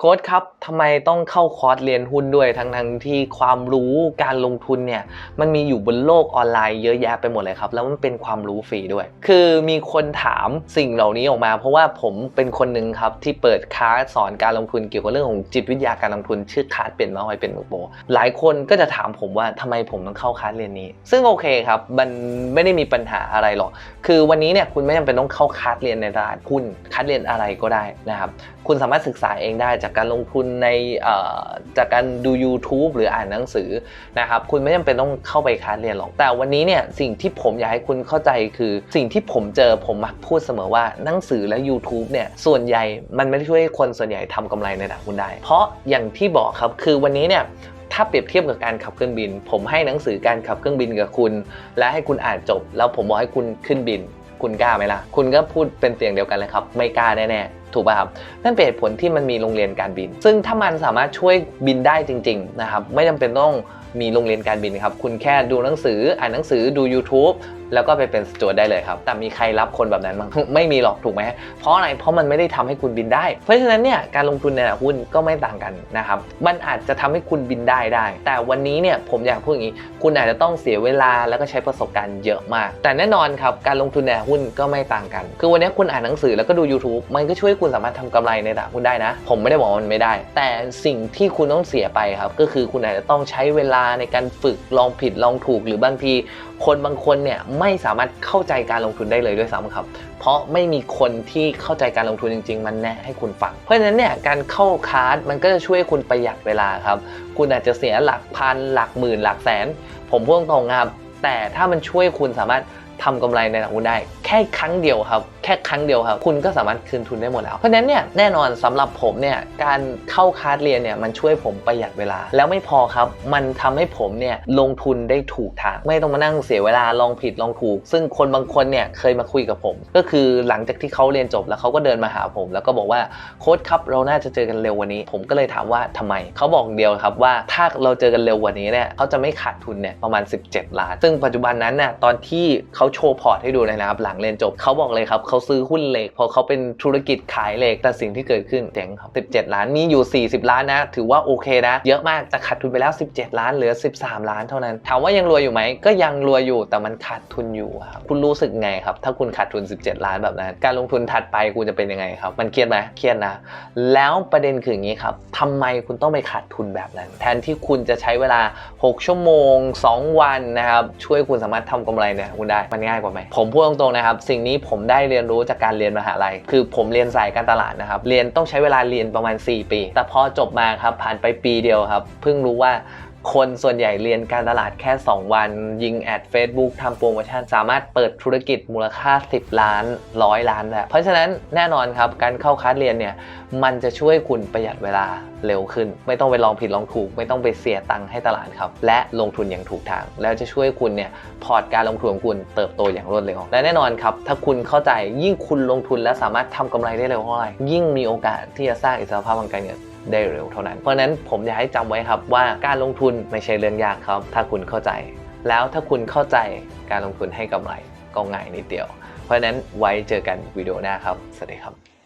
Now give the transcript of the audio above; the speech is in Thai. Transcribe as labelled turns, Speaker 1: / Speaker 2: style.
Speaker 1: โค้ดครับทำไมต้องเข้าคอร์สเรียนหุ้นด้วยทั้งทั้งที่ความรู้การลงทุนเนี่ยมันมีอยู่บนโลกออนไลน์เยอะแยะไปหมดเลยครับ แล้วมันเป็นความรู้ฟรีด้วย คือมีคนถามสิ่งเหล่านี้ออกมา เพราะว่าผมเป็นคนหนึ่งครับที่เปิดคลาสสอนการลงทุนเกี่ยวกับเรื่องของจิตวิทยาการลงทุนชื่อคลาสเปลี่ยนมาไว้เป็นโปรหลายคนก็จะถามผมว่าทำไมผมต้องเข้าคลาสเรียนนี้ ซึ่งโอเคครับมันไม่ได้มีปัญหาอะไรหรอกคือวันนี้เนี่ยคุณไม่จำเป็นต้องเข้าคลาสเรียนในตลาดหุ้นคลาสเรียนอะไรก็ได้นะครับคุณสามารถศึกษาเองได้จากการลงทุนในจากการดู YouTube หรืออ่านหนังสือนะครับคุณไม่จำเป็นต้องเข้าไปคลาสเรียนหรอก แต่วันนี้เนี่ยสิ่งที่ผมอยากให้คุณเข้าใจคือสิ่งที่ผมเจอผมมักพูดเสมอว่าหนังสือและ YouTube เนี่ยส่วนใหญ่มันไม่ได้ช่วยคนส่วนใหญ่ทำกำไรในตลาดหุ้นได้ เพราะอย่างที่บอกครับคือวันนี้เนี่ยถ้าเปรียบเทียบกับการขับเครื่องบิน ผมให้หนังสือการขับเครื่องบินกับคุณ และให้คุณอ่านจบ แล้วผมบอกให้คุณขึ้นบิน คุณกล้าไหมล่ะ คุณก็พูดเป็นเสียงเดียวกันเลยครับ ไม่กล้าแน่ๆ ถูกป่ะครับ นั่นเป็นเหตุผลที่มันมีโรงเรียนการบิน ซึ่งถ้ามันสามารถช่วยบินได้จริง ๆ นะครับ ไม่จำเป็นต้องมีโรงเรียนการบินครับ คุณแค่ดูหนังสือ อ่านหนังสือ ดู YouTube แล้วก็ไปเป็นสจวตได้เลยครับ แต่มีใครรับคนแบบนั้นมั้งไม่มีหรอกถูกไหมเพราะอะไรเพราะมันไม่ได้ทำให้คุณบินได้ เพราะฉะนั้นเนี่ยการลงทุนในหุ้นก็ไม่ต่างกันนะครับมันอาจจะทำให้คุณบินได้ได้ แต่วันนี้เนี่ยผมอยากพูดอย่างนี้ คุณอาจจะต้องเสียเวลาแล้วก็ใช้ประสบการณ์เยอะมาก แต่แน่นอนครับการลงทุนในหุ้นก็ไม่ต่างกัน คือวันนี้คุณอ่านหนังสือแล้วก็ดู YouTube มันก็ช่วยคุณสามารถทำกำไรในตลาดหุ้นได้นะ ผมไม่ได้บอกว่ามันไม่ได้ แต่สิ่งที่คุณต้องเสียไปครับก็คือคุณอาจจะต้องใช้เวลาในการฝึกลองผิดลองถูกหรือบางที คนบางคนเนี่ยไม่สามารถเข้าใจการลงทุนได้เลยด้วยซ้ำครับ เพราะไม่มีคนที่เข้าใจการลงทุนจริง ๆ มันแนะให้คุณฟัง เพราะฉะนั้นเนี่ยการเข้าคลาสมันก็จะช่วยคุณประหยัดเวลาครับ คุณอาจจะเสียหลักพันหลักหมื่นหลักแสน ผมพูดตรงครับแต่ถ้ามันช่วยคุณสามารถทำกำไรในหลักหุ้นได้ แค่ครั้งเดียวครับ แค่ครั้งเดียวครับ คุณก็สามารถคืนทุนได้หมดแล้ว เพราะฉะนั้นเนี่ยแน่นอนสำหรับผมเนี่ยการเข้าคลาสเรียนเนี่ยมันช่วยผมประหยัดเวลา แล้วไม่พอครับ มันทำให้ผมเนี่ยลงทุนได้ถูกทาง ไม่ต้องมานั่งเสียเวลาลองผิดลองถูก ซึ่งคนบางคนเนี่ยเคยมาคุยกับผม ก็คือหลังจากที่เขาเรียนจบแล้วเขาก็เดินมาหาผม แล้วก็บอกว่าโค้ชครับเราน่าจะเจอกันเร็ววันนี้ ผมก็เลยถามว่าทำไมเขาบอกเดียวครับว่าถ้าเราเจอกันเร็ววันนี้เนี่ยเขาจะไม่ขาดทุนเนี่ยประมาณ 17 ล้าน ซึ่งปัจจุบันนั้นน่ะตอนที่เขาโชว์พอร์ตให้ดูนะครับหลังเรียนจบเขาบอกเลยครับเขาซื้อหุ้นเหล็กพราะเขาเป็นธุรกิจขายเหล็กแต่สิ่งที่เกิดขึ้นเจ๋งครับ 17 ล้านมีอยู่ 40 ล้านนะ ถือว่าโอเคนะ เยอะมากจะขาดทุนไปแล้ว 17 ล้านเหลือ 13 ล้านเท่านั้น ถามว่ายังรวยอยู่ไหม ก็ยังรวยอยู่แต่มันขาดทุนอยู่ครับคุณรู้สึกไงครับ ถ้าคุณขาดทุน 17 ล้านแบบนั้น การลงทุนถัดไปคุณจะเป็นยังไงครับ มันเครียดไหมเครียดนะ แล้วประเด็นคืออย่างนี้ครับทำไมคุณต้องไปขาดทุนแบบนั้น แทนที่คุณจะใช้เวลา 6 ชั่วโมง 2 วันนะครับช่วยคุณสามารถทำกำไรเนี่ยคุณได้มันง่ายกว่าไหมผมพูดตรงๆนะครับสิ่งนี้ผมได้เรียนรู้จากการเรียนมหาลัย คือผมเรียนสายการตลาดนะครับ เรียนต้องใช้เวลาเรียนประมาณ 4 ปี แต่พอจบมาครับผ่านไปปีเดียวครับเพิ่งรู้ว่า คนส่วนใหญ่เรียนการตลาดแค่ 2 วัน ยิงแอด Facebook ทำโปรโมชั่น สามารถเปิดธุรกิจมูลค่า 10 ล้าน 100 ล้านแล้วเพราะฉะนั้นแน่นอนครับการเข้าคลาสเรียนเนี่ยมันจะช่วยคุณประหยัดเวลาเร็วขึ้น ไม่ต้องไปลองผิดลองถูก ไม่ต้องไปเสียตังค์ให้ตลาดครับ และลงทุนอย่างถูกทาง แล้วจะช่วยคุณเนี่ยพอร์ตการลงทุนของคุณเติบโตอย่างรวดเร็วและแน่นอนครับถ้าคุณเข้าใจยิ่งคุณลงทุนและสามารถทำกำไรได้เร็วเท่าไหร่ยิ่งมีโอกาสที่จะสร้างอิสรภาพทางการเงิน ได้เร็วเท่านั้น เพราะฉะนั้นผมอยากให้จำไว้ครับว่าการลงทุนไม่ใช่เรื่องยากครับ ถ้าคุณเข้าใจ แล้วถ้าคุณเข้าใจการลงทุนให้กำไรก็ง่ายนิดเดียว เพราะฉะนั้นไว้เจอกันวิดีโอหน้าครับ สวัสดีครับ